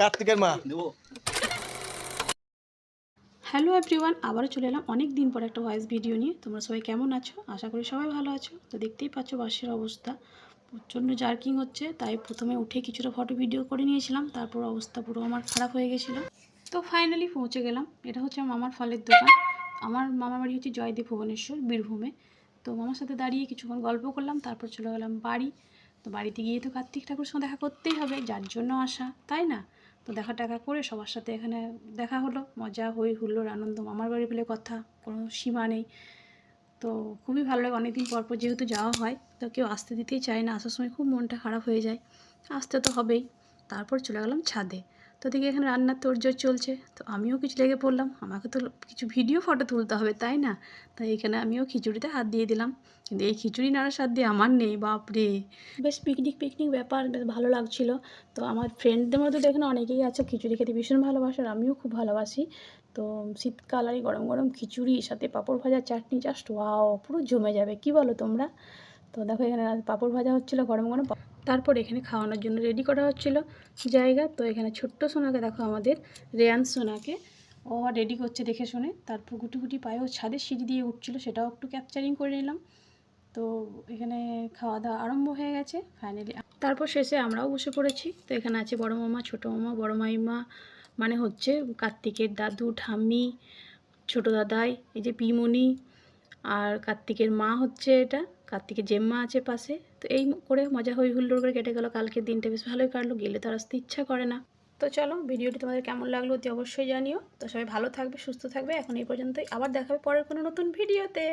কার্তিকের মা। Hello everyone আবারও চলে এলাম অনেক দিন পর একটা ভয়েস ভিডিও নিয়ে। তোমরা সবাই কেমন আছো? আশা করি সবাই ভালো আছো। তো দেখতেই পাচ্ছ বাসের অবস্থা। প্রচণ্ড জার্কিং হচ্ছে, তাই প্রথমে উঠে কিছুটা ফটো ভিডিও করে নিয়েছিলাম। তারপর অবস্থা পুরো আমার খারাপ হয়ে গেছিল। তো ফাইনালি পৌঁছে গেলাম। এটা হচ্ছে মামার ফলের দোকান। আমার মামার বাড়ি হচ্ছে জয়দেব ভুবনেশ্বর বীরভূমে। তো মামার সাথে দাঁড়িয়ে কিছুক্ষণ গল্প করলাম, তারপর চলে গেলাম বাড়ি। তো বাড়িতে গিয়ে তো কার্তিক ঠাকুর সঙ্গে দেখা করতেই হবে, যার জন্য আসা, তাই না? তো দেখা টাকা করে সবার সাথে এখানে দেখা হলো, মজা, হই হুল্লোর আনন্দ, মামার বাড়ি বলে কথা, কোনো সীমা নেই। তো খুবই ভালো লাগে, অনেকদিন পর পর যেহেতু যাওয়া হয়, তো কেউ আসতে দিতেই চায় না, আসার সময় খুব মনটা খারাপ হয়ে যায়। আসতে তো হবেই, তারপর চলে গেলাম ছাদে। তো দেখি এখানে রান্নার তোড়জোড় চলছে। তো আমিও কিছু লেগে পড়লাম। আমাকে তো কিছু ভিডিও ফটো তুলতে হবে, তাই না? তাই এখানে আমিও খিচুড়িতে হাত দিয়ে দিলাম। কিন্তু এই খিচুড়ি নাড়ার সাথ দিয়ে আমার নেই বাপরে বেশ পিকনিক পিকনিক ব্যাপার, বেশ ভালো লাগছিল। তো আমার ফ্রেন্ডদের মধ্যে তো এখানে অনেকেই আছে, খিচুড়ি খেতে ভীষণ ভালোবাসে আর আমিও খুব ভালোবাসি। তো শীতকাল আর গরম গরম খিচুড়ি, সাথে পাঁপড় ভাজা, চাটনি জাস্ট ওয়াও পুরো জমে যাবে, কি বলো তোমরা? তো দেখো এখানে পাঁপড় ভাজা হচ্ছিল গরম গরম তারপর এখানে খাওয়ানোর জন্য রেডি করা হচ্ছিল জায়গা। তো এখানে ছোট্ট সোনাকে দেখো আমাদের, রেয়ান সোনাকে। ও রেডি করছে দেখে শুনে। তারপর গুটি গুটি পায়েও ছাদে সিঁড়ি দিয়ে উঠছিল, সেটাও একটু ক্যাপচারিং করে নিলাম। তো এখানে খাওয়া দাওয়া আরম্ভ হয়ে গেছে ফাইনালি তারপর শেষে আমরাও বসে পড়েছি। তো এখানে আছে বড় মামা, ছোটো মামা, বড় মাইমা মানে হচ্ছে কার্তিকের দাদু, ঠাম্মি, ছোট দাদাই, এই যে পিমনি আর কার্তিকের মা হচ্ছে এটা, কার্তিকের জেম্মা আছে পাশে। তো এই করে মজা হই হুল্লোড় করে কেটে গেল। কালকের দিনটা বেশ ভালোই কাটলো, গেলে তো আর আসতে ইচ্ছা করে না। তো চলো, ভিডিওটি তোমাদের কেমন লাগল অতি অবশ্যই জানিও। তো সবাই ভালো থাকবে, সুস্থ থাকবে। এখন এই পর্যন্তই। আবার দেখাবে পরের কোনো নতুন ভিডিওতে।